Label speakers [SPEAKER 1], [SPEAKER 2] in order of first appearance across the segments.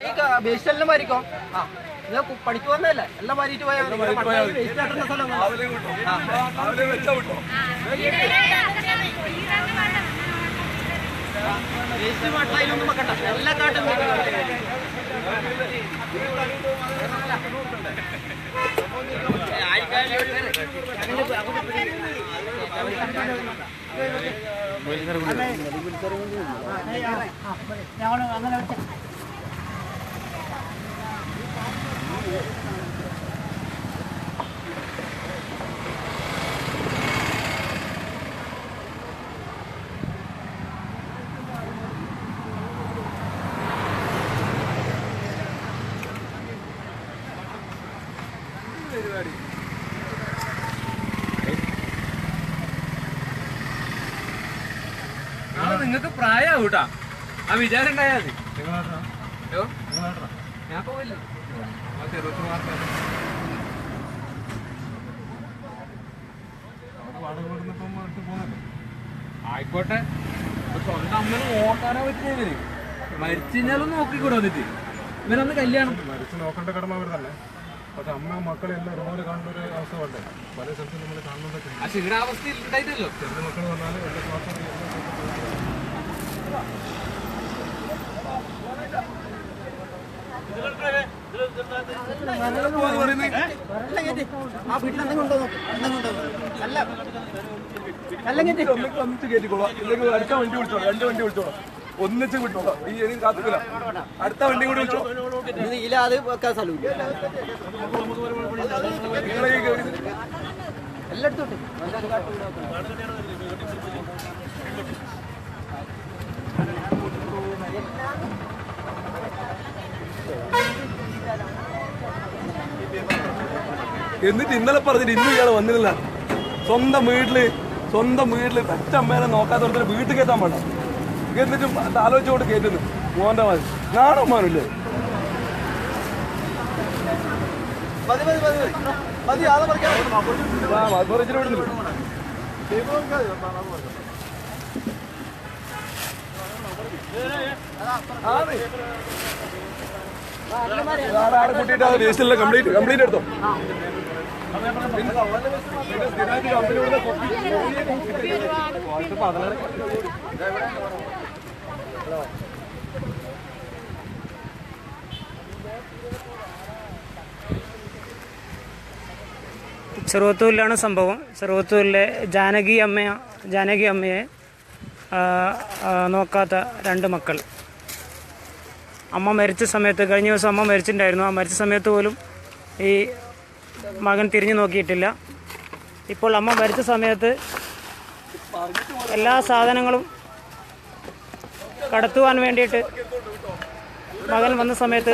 [SPEAKER 1] അങ്ങനെ മാറിക്കോ ആ പണിക്ക് വന്നതല്ലേ എല്ലാം മാറിയിട്ട് പോയാൽ മതി വേസ്റ്റ് ആട്ടുന്ന സ്ഥലം വേസ്റ്റ് മാട്ടായിലൊന്നും വെക്കണ്ട എല്ലാ കാട്ടും
[SPEAKER 2] നാളെ നിങ്ങൾക്ക് പ്രായമാവും കേട്ടാ. ആ വിചാരം ഉണ്ടായാൽ മതി. ഞാൻ പോവില്ല. ചെറുത്ത് മാർക്ക് ആയിക്കോട്ടെ. ഇപ്പൊ സ്വന്തം അമ്മനെ നോക്കാനോ പറ്റിയ ഇവർ മരിച്ചു കഴിഞ്ഞാലും നോക്കിക്കൂടെ വന്നിട്ട്. ഇവരൊന്ന് കല്യാണം.
[SPEAKER 3] മരിച്ചു നോക്കേണ്ട കടമ അവർ തന്നെ പക്ഷെ അമ്മ മക്കളെ എല്ലാം ഒരുപോലെ കാണുന്ന ഒരു അവസ്ഥ വേണ്ടേ പല സ്ഥലത്തും നമ്മൾ കാണുന്നതൊക്കെ
[SPEAKER 2] അവസ്ഥ ഉണ്ടായിട്ടല്ലോ.
[SPEAKER 3] ചെറിയ മക്കൾ വന്നാൽ
[SPEAKER 1] ആ വീട്ടിൽ എന്തെങ്കിലും ഉണ്ടോ എന്തെങ്കിലും ഉണ്ടോ അല്ല അല്ലെങ്കിൽ
[SPEAKER 4] ഒന്നിച്ച് കയറ്റിക്കോളാം ഇല്ലെങ്കിൽ അടുത്ത വണ്ടി വിളിച്ചോളാം. രണ്ട് വണ്ടി വിളിച്ചോളാം. ഒന്നിച്ച് വിട്ടോളാം. ഈ എനി കാത്തില്ല അടുത്ത വണ്ടി കൂടി വിളിച്ചോ.
[SPEAKER 1] അത് വെക്കാൻ സ്ഥലമില്ല.
[SPEAKER 4] നിങ്ങളെ ഈ എന്നിട്ട് ഇന്നലെ പറഞ്ഞിട്ട് ഇന്നും ഇയാൾ വന്നില്ല. സ്വന്തം വീട്ടിൽ സ്വന്തം വീട്ടിൽ പെറ്റമ്മേനെ നോക്കാത്ത ഒരുത്തരെ വീട്ടിൽ കയറ്റാൻ വേണ്ട എന്നിട്ടും അത് ആലോചിച്ചോണ്ട് കയറ്റുന്നു. മോന്റെ മാതിരി നാണോ മാനില്ലേ?
[SPEAKER 1] മതി മതി മതി മതി. മതി ആളെ പറിക്കാൻ
[SPEAKER 4] ആ മധുരച്ചിട്ട് വിടുന്നില്ല ആടെ കൂട്ടിയിട്ട് അത് വേസ്റ്റിലെ കംപ്ലീറ്റ് കംപ്ലീറ്റ് എടുത്തോ?
[SPEAKER 5] ചെറുവത്തൂരിലാണ് സംഭവം. ചെറുവത്തൂരിലെ ജാനകി അമ്മ ജാനകി അമ്മയെ നോക്കാത്ത രണ്ട് മക്കൾ. അമ്മ മരിച്ച സമയത്ത് കഴിഞ്ഞ ദിവസം അമ്മ മരിച്ചിട്ടുണ്ടായിരുന്നു. ആ മരിച്ച സമയത്ത് പോലും ഈ മകൻ തിരിഞ്ഞു നോക്കിയിട്ടില്ല. ഇപ്പോൾ അമ്മ മരിച്ച സമയത്ത് എല്ലാ സാധനങ്ങളും കടത്തുവാൻ വേണ്ടിയിട്ട് മകൻ വന്ന സമയത്ത്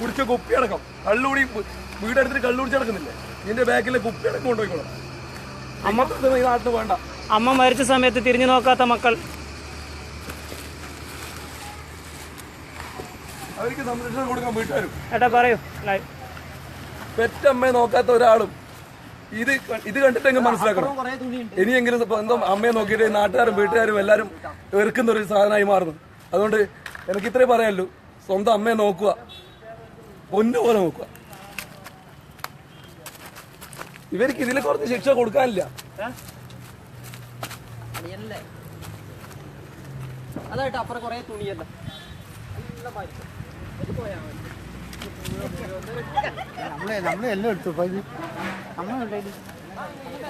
[SPEAKER 4] കുടിച്ച കുപ്പി അടക്കം. കള്ളുകൂടി വീടെടുത്തിട്ട് കള്ളുകുടിച്ച് നടക്കുന്നില്ലേ? ഇതിന്റെ ബാക്കിലെ കുപ്പി അടക്കം കൊണ്ടുപോയിക്കോളാം. അമ്മ നാട്ടിൽ വേണ്ട.
[SPEAKER 5] അമ്മ മരിച്ച സമയത്ത് തിരിഞ്ഞു നോക്കാത്ത മക്കൾ.
[SPEAKER 4] അവർക്ക് സംരക്ഷണം കൊടുക്കാൻ വീട്ടുകാരും.
[SPEAKER 5] ഏട്ടാ പറയൂ ലൈവ്
[SPEAKER 4] പെറ്റമ്മയെ നോക്കാത്ത ഒരാളും ഇത് ഇത് കണ്ടിട്ടെങ്കിലും മനസ്സിലാക്കണം. ഇനിയെങ്കിലും സ്വന്തം അമ്മയെ നോക്കിയിട്ട് നാട്ടുകാരും വീട്ടുകാരും എല്ലാവരും വെറുക്കുന്ന ഒരു സാധനമായി മാറുന്നു. അതുകൊണ്ട് എനിക്ക് ഇത്രേ പറയാനുള്ളൂ. സ്വന്തം അമ്മയെ നോക്കുക. പൊന്നു പോലെ നോക്കുക. ഇവർക്ക് ഇതിൽ കുറച്ച് ശിക്ഷ കൊടുക്കാനില്ല.
[SPEAKER 1] അതായിട്ട് അപ്പുറം കുറെ തുണിയല്ല? നമ്മളെ നമ്മളെ എല്ലാം എടുത്തു. നമ്മളുണ്ടായി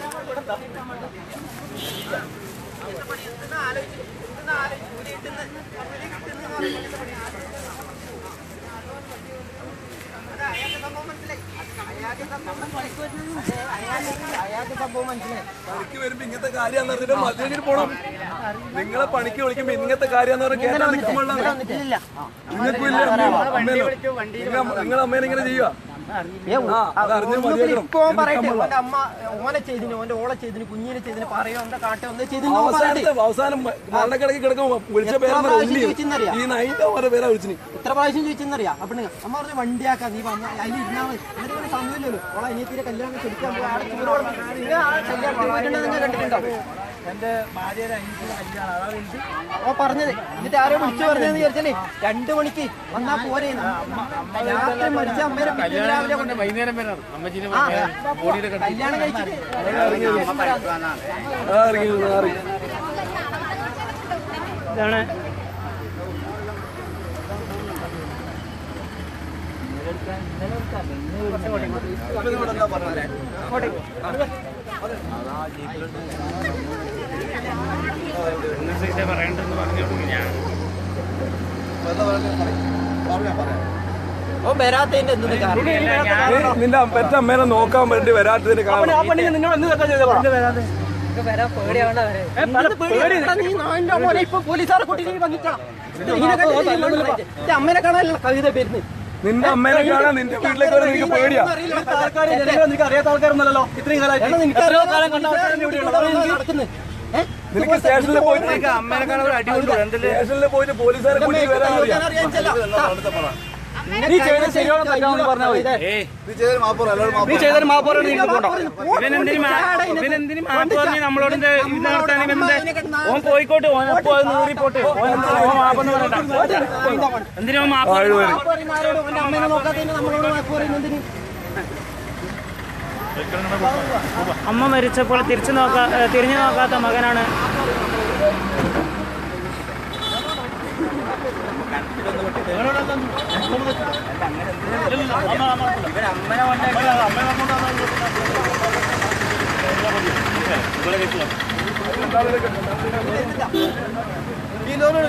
[SPEAKER 1] അയാൾക്ക് സംഭവം മനസ്സിലായി
[SPEAKER 4] പണിക്ക് വരുമ്പോ ഇങ്ങനത്തെ കാര്യം പറഞ്ഞിട്ട് പോണം. നിങ്ങളെ പണിക്ക് വിളിക്കുമ്പോ ഇങ്ങനത്തെ കാര്യം കേട്ടാ
[SPEAKER 1] നിൽക്കുമ്പോഴാണ്
[SPEAKER 4] നിങ്ങൾക്കും ഇല്ല നിങ്ങളെ അമ്മേനെ ഇങ്ങനെ ചെയ്യുക
[SPEAKER 1] ഇപ്പൊ പറയട്ടെ. ഓന്റെ അമ്മ ഓനെ ചെയ്തിന് ഓന്റെ ഓളെ ചെയ്തിന് കുഞ്ഞിനെ ചെയ്തിന് പറയോ എന്താ കാട്ടെ ഒന്ന് ചെയ്തിന്
[SPEAKER 4] അവസാനം മണ്ണക്കിടക്ക് കിടക്കുമ്പോ വിളിച്ച
[SPEAKER 1] എത്ര
[SPEAKER 4] പേരെന്ന്
[SPEAKER 1] പ്രാവശ്യം
[SPEAKER 4] ഉണ്ണി
[SPEAKER 1] ചോദിച്ചെന്നറിയാം?
[SPEAKER 4] ഈ നൈന്റെ ഓരോ പേരാ വിളിച്ചിന്.
[SPEAKER 1] ഇത്ര പ്രാവശ്യം ചോദിച്ചെന്നറിയാം? അപ്പൊ അമ്മ പറഞ്ഞ വണ്ടിയാക്കാം നീ വന്ന അതിൽ ഇരുന്നാ മതി. എന്നിട്ട് സമയമില്ലല്ലോ. ഓളെ അനിയത്തിന്റെ കല്യാണം നിങ്ങൾ കണ്ടിട്ടുണ്ടോ?
[SPEAKER 2] എന്റെ ഭാര്യയുടെ അനിയത്തിന്റെ കല്യാണം അതാ വലുത്
[SPEAKER 1] ഓ പറഞ്ഞത്. എന്നിട്ട് ആരോ വിളിച്ചു പറഞ്ഞതെന്ന് വിചാരിച്ചാലേ രണ്ടു മണിക്ക് വന്നാ പോരെ രാത്രി മരിച്ച അമ്മേനെ പിറ്റേന്ന് രാവിലെ കൊണ്ട്
[SPEAKER 2] വൈകുന്നേരം വരെ അമ്മച്ചിനെ
[SPEAKER 1] ആ, കല്യാണം കഴിച്ചിട്ട്
[SPEAKER 4] ആ, ഇറങ്ങി നിന്ന്, ഇറങ്ങി.
[SPEAKER 5] ഇതാണ്.
[SPEAKER 1] ഓ പറയണ്ടെന്ന് പറഞ്ഞു കാരണം?
[SPEAKER 4] ഞാൻ നിന്റെ പെറ്റ അമ്മേനെ നോക്കാൻ വേണ്ടി വരാത്തതിന് കാരണം.
[SPEAKER 1] പോലീസുകാരെ കൂട്ടി വന്നിട്ടാ? അമ്മേനെ കാണാനുള്ള കവിത വരുന്നത്
[SPEAKER 4] നിന്റെ അമ്മേനെ കാണാൻ നിന്റെ വീട്ടിലേക്ക് നിനക്ക് പേടിയാ.
[SPEAKER 1] അറിയാത്ത ആൾക്കാരൊന്നല്ലോ ഇത്രയും കാലം
[SPEAKER 4] നിനക്ക് സ്റ്റേഷനിൽ പോയിട്ട്
[SPEAKER 2] അമ്മേനെ കാണാൻ ഒരു അടി കൊണ്ടു
[SPEAKER 4] സ്റ്റേഷനിൽ പോയിട്ട് പോലീസുകാരെ കൂട്ടിട്ട് വരാൻ അറിയാം.
[SPEAKER 1] നീ ചെയ്ത ശരിയാണോ തെറ്റാണോ പറഞ്ഞാൽ മതി. നീ ചെയ്തൊരു മാപ്പോറോട് നീ
[SPEAKER 2] നമ്മളോട് ഓൻ പോയിക്കോട്ടെ ഓൻ ഓൻ ഓൻ മാപ്പെന്ന് പറയണ്ട എന്തിനാ മാപ്പ്
[SPEAKER 1] ആരോടും അമ്മേനെ നോക്കാത്തതിന് നമ്മളോട് മാപ്പ് പറയുന്നതിന്
[SPEAKER 5] അമ്മ മരിച്ചപ്പോൾ തിരിച്ചു നോക്കാ തിരിഞ്ഞു നോക്കാത്ത മകനാണ്.
[SPEAKER 4] എന്താണ് ഇവിടെ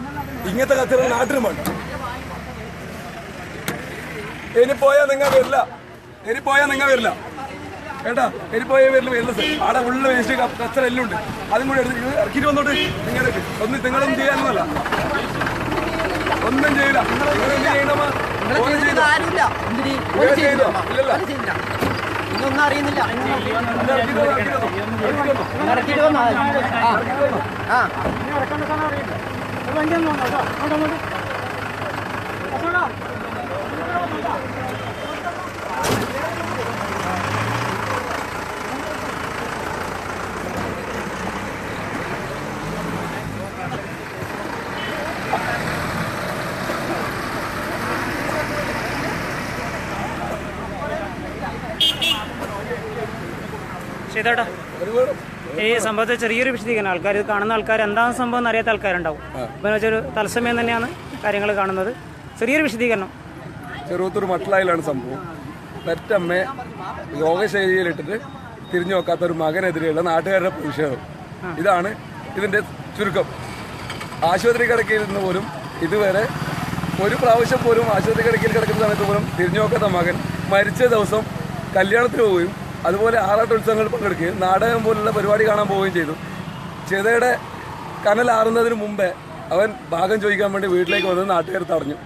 [SPEAKER 4] ഇങ്ങനത്തെ കച്ചറ നാട്ടിലും വേണ്ട. ഇനി പോയാ നിങ്ങൾ വരില്ല. ഇനി പോയാൽ നിങ്ങൾ വരില്ല. കേട്ടാ? ഇനി പോയ വരില്ല വരില്ല സർ അവിടെ ഉള്ള വേസ്റ്റ് കച്ചറ എല്ലാം ഉണ്ട്. അതും കൂടി എടുത്ത് ഇറക്കിട്ട് വന്നോട്ട്. നിങ്ങൾക്ക് ഒന്ന് നിങ്ങളൊന്നും ചെയ്യാനൊന്നുമല്ല ഒന്നും ചെയ്യില്ല. ചെയ്യണമാ.
[SPEAKER 1] ഇതൊന്നും അറിയുന്നില്ല.
[SPEAKER 4] വന്നോ. ഇറക്കിയിട്ട് വന്നാ
[SPEAKER 5] ഈ സംഭവത്തെ ചെറിയൊരു വിശദീകരണം. ആൾക്കാർ ഇത് കാണുന്ന ആൾക്കാർ എന്താണ് സംഭവം എന്ന് അറിയാത്ത ആൾക്കാരുണ്ടാവും. ഇപ്പം വെച്ചൊരു തത്സമയം തന്നെയാണ് കാര്യങ്ങൾ കാണുന്നത്. ചെറിയൊരു വിശദീകരണം.
[SPEAKER 4] ചെറുത്തൂർ മട്ടിലായിലാണ് സംഭവം. പെറ്റമ്മയെ യോഗശൈലിയിലിട്ടിട്ട് തിരിഞ്ഞു നോക്കാത്ത ഒരു മകനെതിരെയുള്ള നാട്ടുകാരുടെ പ്രതിഷേധം. ഇതാണ് ഇതിന്റെ ചുരുക്കം. ആശുപത്രി കിടക്കയിൽ നിന്ന് പോലും ഇതുവരെ ഒരു പ്രാവശ്യം പോലും ആശുപത്രി കിടക്കയിൽ കിടക്കുന്ന സമയത്ത് പോലും തിരിഞ്ഞു നോക്കാത്ത മകൻ മരിച്ച ദിവസം കല്യാണത്തിന് പോവുകയും അതുപോലെ ആറാട്ട് ഉത്സവങ്ങളിൽ പങ്കെടുക്കുകയും നാടകം പോലുള്ള പരിപാടി കാണാൻ പോവുകയും ചെയ്തു. ചെതയുടെ കനലാറുന്നതിന് മുമ്പേ അവൻ ഭാഗം ചോദിക്കാൻ വേണ്ടി വീട്ടിലേക്ക് വന്ന് നാട്ടുകാർ തടഞ്ഞു.